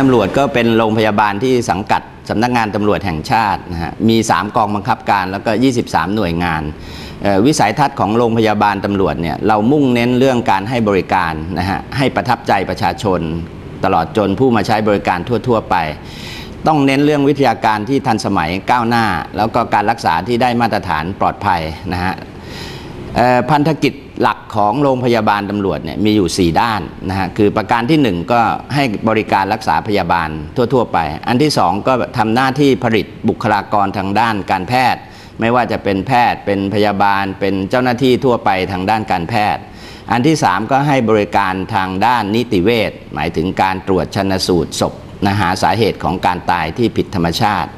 ตำรวจก็เป็นโรงพยาบาลที่สังกัดสำนักงานตำรวจแห่งชาตินะฮะมี 3 กองบังคับการแล้วก็ 23 หน่วยงานวิสัยทัศน์ของโรงพยาบาลตำรวจเนี่ยเรามุ่งเน้นเรื่องการให้บริการนะฮะให้ประทับใจประชาชน ตลอดจนผู้มาใช้บริการทั่ว ๆ ไป ต้องเน้นเรื่องวิทยาการที่ทันสมัยก้าวหน้า แล้วก็การรักษาที่ได้มาตรฐานปลอดภัยนะฮะพันธกิจ หลักของโรงพยาบาลตำรวจเนี่ยมีอยู่ 4 ด้านนะฮะคือประการทีหนึ่1 ก็ให้บริการรักษาพยาบาลทั่ว ๆ ไป อันที่ 2 ก็ทำหน้าที่ผลิตบุคลากรทางด้านการแพทย์ ไม่ว่าจะเป็นแพทย์เป็นพยาบาล เป็นเจ้าหน้าที่ทั่วไปทางด้านการแพทย์ อันที่ 3 ก็ให้บริการทางด้านนิติเวชหมายถึงการตรวจชันสูตรศพนะหาสาเหตุของการตายที่ผิดธรรมชาติ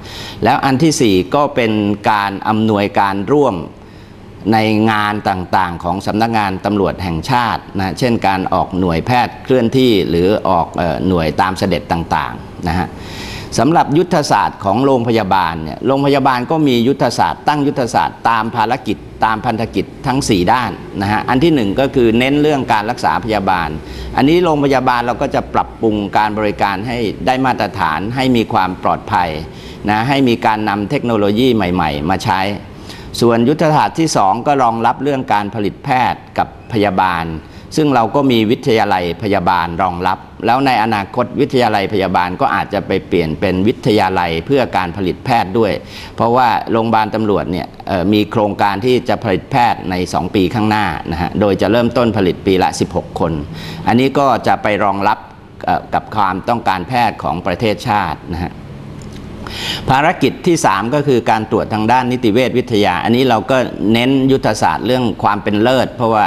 แล้วอันทีสี่4 ก็เป็นการอำนวยการร่วม ในงานต่างๆ ของสำนักงานตำรวจแห่งชาตินะเช่นการออกหน่วยแพทย์เคลื่อนที่หรือออกหน่วยตามเสด็จต่างๆนะฮะสำหรับยุทธศาสตร์ของโรงพยาบาลเนี่ยโรงพยาบาลก็มียุทธศาสตร์ตั้งยุทธศาสตร์ตามภารกิจตามพันธกิจทั้ง 4 ด้านนะฮะอันที่หนึ่งก็คือเน้นเรื่องการรักษาพยาบาล อันนี้โรงพยาบาลเราก็จะปรับปรุงการบริการให้ได้มาตรฐานให้มีความปลอดภัยนะให้มีการนำเทคโนโลยีใหม่ ๆ มาใช้ ส่วนยุทธศาสตร์ที่ 2 ก็รองรับเรื่องการผลิตแพทย์กับพยาบาล ซึ่งเราก็มีวิทยาลัยพยาบาลรองรับ แล้วในอนาคตวิทยาลัยพยาบาลก็อาจจะไปเปลี่ยนเป็นวิทยาลัยเพื่อการผลิตแพทย์ด้วย เพราะว่าโรงพยาบาลตำรวจเนี่ยมีโครงการที่จะผลิตแพทย์ใน 2 ปีข้างหน้านะฮะโดยจะเริ่มต้นผลิตปีละ 16 คน อันนี้ก็จะไปรองรับกับความต้องการแพทย์ของประเทศชาตินะฮะ ภารกิจที่ 3 ก็คือการตรวจทางด้านนิติเวชวิทยา อันนี้เราก็เน้นยุทธศาสตร์เรื่องความเป็นเลิศ เพราะว่า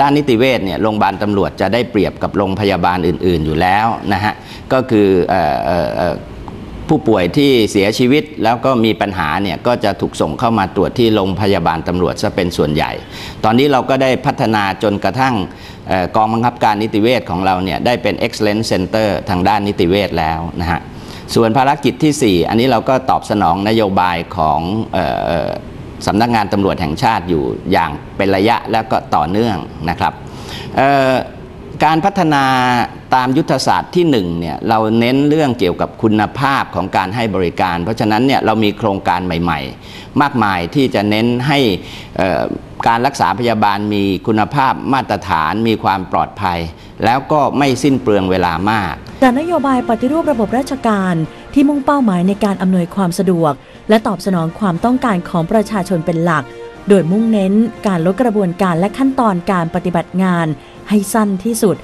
ด้านนิติเวชเนี่ยโรงพยาบาลตำรวจจะได้เปรียบกับโรงพยาบาลอื่น ๆ อยู่แล้วนะฮะก็คือผู้ป่วยที่เสียชีวิตแล้วก็มีปัญหาเนี่ยก็จะถูกส่งเข้ามาตรวจที่โรงพยาบาลตำรวจซะเป็นส่วนใหญ่ ตอนนี้เราก็ได้พัฒนาจนกระทั่งออกองบังคับการนิติเวชของเราเนี่ยได้เป็น excellence center ทางด้านนิติเวชแล้วนะฮะ ส่วนภารกิจที่ 4 อันนี้เราก็ตอบสนองนโยบายของออสำนักงานตำรวจแห่งชาติอยู่อย่างเป็นระยะแล้วก็ต่อเนื่องนะครับ การพัฒนาตามยุทธศาสตร์ที่1เนี่ยเราเน้นเรื่องเกี่ยวกับคุณภาพของการให้บริการ เพราะฉะนั้นเนี่ยเรามีโครงการใหม่ ๆ มากมายที่จะเน้นให้การรักษาพยาบาลมีคุณภาพมาตรฐานมีความปลอดภัย แล้วก็ไม่สิ้นเปลืองเวลามากจากนโยบายปฏิรูประบบราชการที่มุ่งเป้าหมายในการอำนวยความสะดวก และตอบสนองความต้องการของประชาชนเป็นหลัก โดยมุ่งเน้นการลดกระบวนการและขั้นตอนการปฏิบัติงาน ให้สั้นที่สุด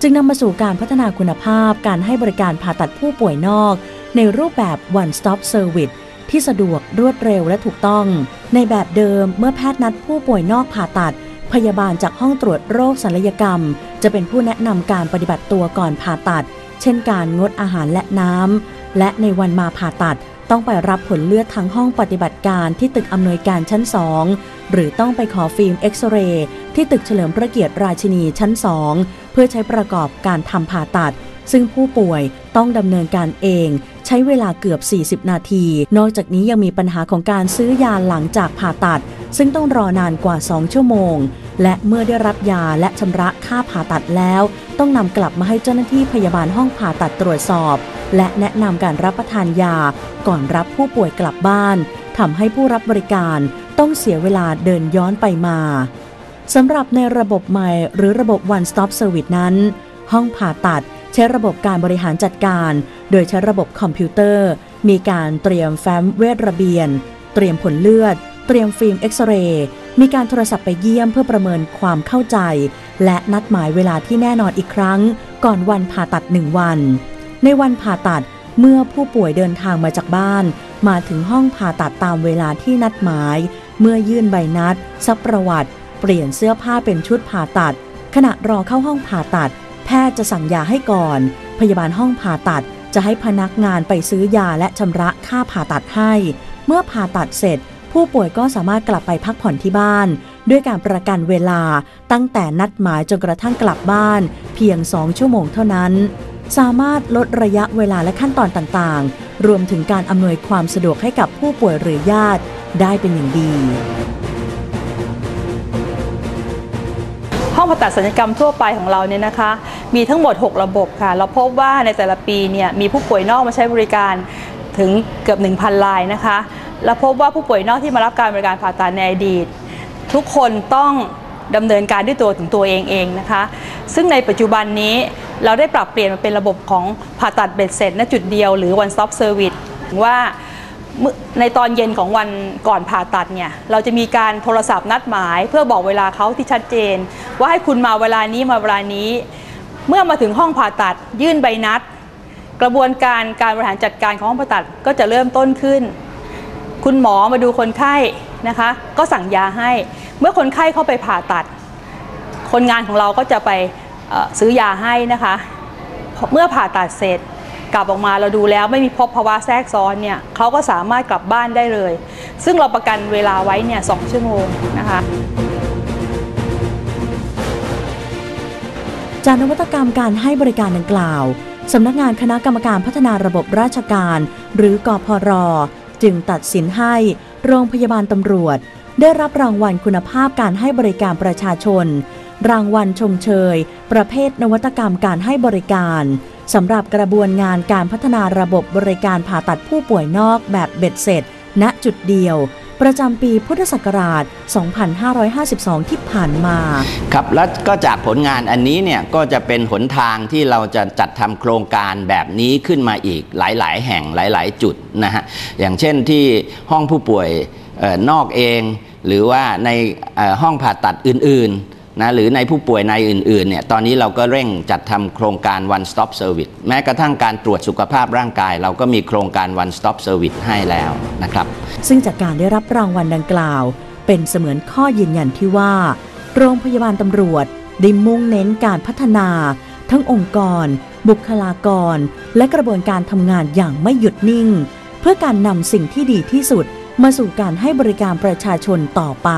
จึงนำมาสู่การพัฒนาคุณภาพการให้บริการผ่าตัดผู้ป่วยนอก ในรูปแบบ one stop service ที่สะดวกรวดเร็วและถูกต้อง ในแบบเดิมเมื่อแพทย์นัดผู้ป่วยนอกผ่าตัด พยาบาลจากห้องตรวจโรคศัลยกรรม จะเป็นผู้แนะนำการปฏิบัติตัวก่อนผ่าตัด เช่นการงดอาหารและน้ำและในวันมาผ่าตัดต้องไปรับผลเลือดทั้งห้องปฏิบัติการที่ตึกอำนวยการชั้น2 หรือต้องไปขอฟิล์มเอ็กซเรย์ที่ตึกเฉลิมพระเกียรติราชินีชั้น 2 เพื่อใช้ประกอบการทำผ่าตัด ซึ่งผู้ป่วยต้องดำเนินการเอง ใช้เวลาเกือบ 40 นาที นอกจากนี้ยังมีปัญหาของการซื้อยาหลังจากผ่าตัด ซึ่งต้องรอนานกว่า 2 ชั่วโมง และเมื่อได้รับยาและชำระค่าผ่าตัดแล้ว ต้องนำกลับมาให้เจ้าหน้าที่พยาบาลห้องผ่าตัดตรวจสอบ และแนะนำการรับประทานยา ก่อนรับผู้ป่วยกลับบ้านทำให้ผู้รับบริการ ต้องเสียเวลาเดินย้อนไปมาสำหรับในระบบใหม่หรือระบบ one stop service นั้น ห้องผ่าตัดใช้ระบบการบริหารจัดการ โดยใช้ระบบคอมพิวเตอร์ มีการเตรียมแฟ้มเวทระเบียน เตรียมผลเลือด เตรียมฟิล์มเอ็กซเรย์มีการโทรศัพท์ไปเยี่ยมเพื่อประเมินความเข้าใจ และนัดหมายเวลาที่แน่นอนอีกครั้ง ก่อนวันผ่าตัดหนึ่งวัน ในวันผ่าตัดเมื่อผู้ป่วยเดินทางมาจากบ้าน มาถึงห้องผ่าตัดตามเวลาที่นัดหมาย เมื่อยื่นใบนัดซักประวัติ เปลี่ยนเสื้อผ้าเป็นชุดผ่าตัด ขณะรอเข้าห้องผ่าตัด แพทย์จะสั่งยาให้ก่อน พยาบาลห้องผ่าตัดจะให้พนักงานไปซื้อยาและชำระค่าผ่าตัดให้ เมื่อผ่าตัดเสร็จ ผู้ป่วยก็สามารถกลับไปพักผ่อนที่บ้าน ด้วยการประกันเวลาตั้งแต่นัดหมายจนกระทั่งกลับบ้าน เพียง2ชั่วโมงเท่านั้น สามารถลดระยะเวลาและขั้นตอนต่างๆ รวมถึงการอำนวยความสะดวกให้กับผู้ป่วยหรือญาติ ได้เป็นอย่างดี ห้องผ่าตัดศัลยกรรมทั่วไปของเราเนี่ยนะคะ มีทั้งหมด 6 ระบบค่ะ เราพบว่าในแต่ละปีเนี่ยมีผู้ป่วยนอกมาใช้บริการถึงเกือบ 1,000 รายนะคะและพบว่าผู้ป่วยนอกที่มารับการบริการผ่าตัดในอดีต ทุกคนต้องดำเนินการด้วยตัวถึงตัวเองเองนะคะ ซึ่งในปัจจุบันนี้เราได้ปรับเปลี่ยนมาเป็นระบบของผ่าตัดเบ็ดเสร็จณจุดเดียวหรือ one stop service ว่า ในตอนเย็นของวันก่อนผ่าตัดเนี่ยเราจะมีการโทรศัพท์นัดหมายเพื่อบอกเวลาเขาที่ชัดเจน ว่าให้คุณมาเวลานี้มาเวลานี้ เมื่อมาถึงห้องผ่าตัดยื่นใบนัด กระบวนการการบริหารจัดการของห้องผ่าตัดก็จะเริ่มต้นขึ้น คุณหมอมาดูคนไข้นะคะ ก็สั่งยาให้เมื่อคนไข้เข้าไปผ่าตัด คนงานของเราก็จะไปซื้อยาให้นะคะ เมื่อผ่าตัดเสร็จ กลับออกมาเราดูแล้วไม่มีพบภาวะแทรกซ้อนเนี่ยเขาก็สามารถกลับบ้านได้เลย ซึ่งเราประกันเวลาไว้เนี่ยสองชั่วโมงนะคะจากนวัตกรรมการให้บริการดังกล่าวสำนักงานคณะกรรมการพัฒนาระบบราชการ หรือกพรจึงตัดสินให้โรงพยาบาลตำรวจ ได้รับรางวัลคุณภาพการให้บริการประชาชน รางวัลชมเชย ประเภทนวัตกรรมการให้บริการ สำหรับกระบวนงานการพัฒนาระบบบริการผ่าตัดผู้ป่วยนอกแบบเบ็ดเสร็จ ณจุดเดียว ประจำปีพุทธศักราช 2552 ที่ผ่านมา ครับแล้วก็จากผลงานอันนี้เนี่ยก็จะเป็นหนทางที่เราจะจัดทำโครงการแบบนี้ขึ้นมาอีกหลาย ๆ แห่งหลาย ๆ จุดนะฮะอย่างเช่นที่ห้องผู้ป่วยออนอกเอง หรือว่าในออห้องผ่าตัดอื่น ๆ นะหรือในผู้ป่วยในอื่นๆเนี่ยตอนนี้เราก็เร่งจัดทำโครงการ one stop service แม้กระทั่งการตรวจสุขภาพร่างกาย เราก็มีโครงการ one stop service ให้แล้วนะครับ ซึ่งจากการได้รับรางวัลดังกล่าว เป็นเสมือนข้อยืนยันที่ว่า โรงพยาบาลตำรวจได้มุ่งเน้นการพัฒนา ทั้งองค์กร บุคลากร และกระบวนการทำงานอย่างไม่หยุดนิ่ง เพื่อการนำสิ่งที่ดีที่สุดมาสู่การให้บริการประชาชนต่อไป